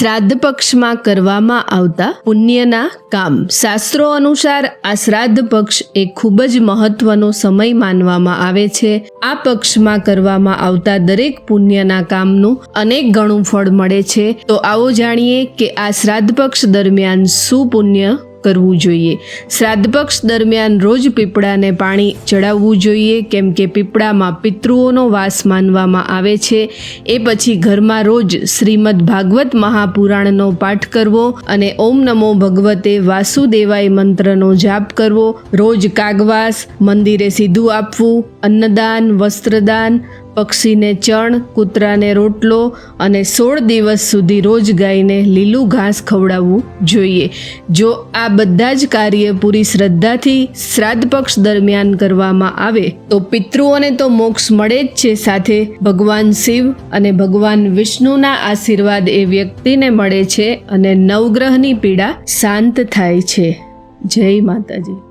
શ્રાદ્ધ પક્ષમાં કરવામાં આવતા પુણ્યના કામ. શાસ્ત્રો અનુસાર આ શ્રાદ્ધ પક્ષ એ ખૂબ જ મહત્વનો સમય માનવામાં આવે છે. આ પક્ષમાં કરવામાં આવતા દરેક પુણ્યના કામનું અનેક ગણું ફળ મળે છે. તો આવો જાણીએ કે આ શ્રાદ્ધ પક્ષ દરમિયાન શું પુણ્ય કરવું જોઈએ. શ્રાદ્ધ પક્ષ દરમિયાન રોજ પીપળાને પાણી ચડાવવું જોઈએ, કેમ કે પીપળામાં પિતૃઓનો વાસ માનવામાં આવે છે. એ પછી ઘરમાં રોજ શ્રીમદ ભાગવત મહાપુરાણનો પાઠ કરવો અને ઓમ નમો ભગવતે વાસુદેવાય મંત્રનો જાપ કરવો. રોજ કાગવાસ, મંદિરે સીધું આપવું, અન્નદાન, વસ્ત્રદાન પક્ષીને ચણ, કૂતરાને રોટલો અને સોળ દિવસ સુધી રોજ ગાયને લીલું ઘાસ ખવડાવવું જોઈએ. જો આ બધા જ કાર્ય પૂરી શ્રદ્ધાથી શ્રાદ્ધ પક્ષ દરમિયાન કરવામાં આવે, તો પિતૃઓને તો મોક્ષ મળે જ છે. સાથે ભગવાન શિવ અને ભગવાન વિષ્ણુના આશીર્વાદ એ વ્યક્તિને મળે છે અને નવગ્રહની પીડા શાંત થાય છે. જય માતાજી.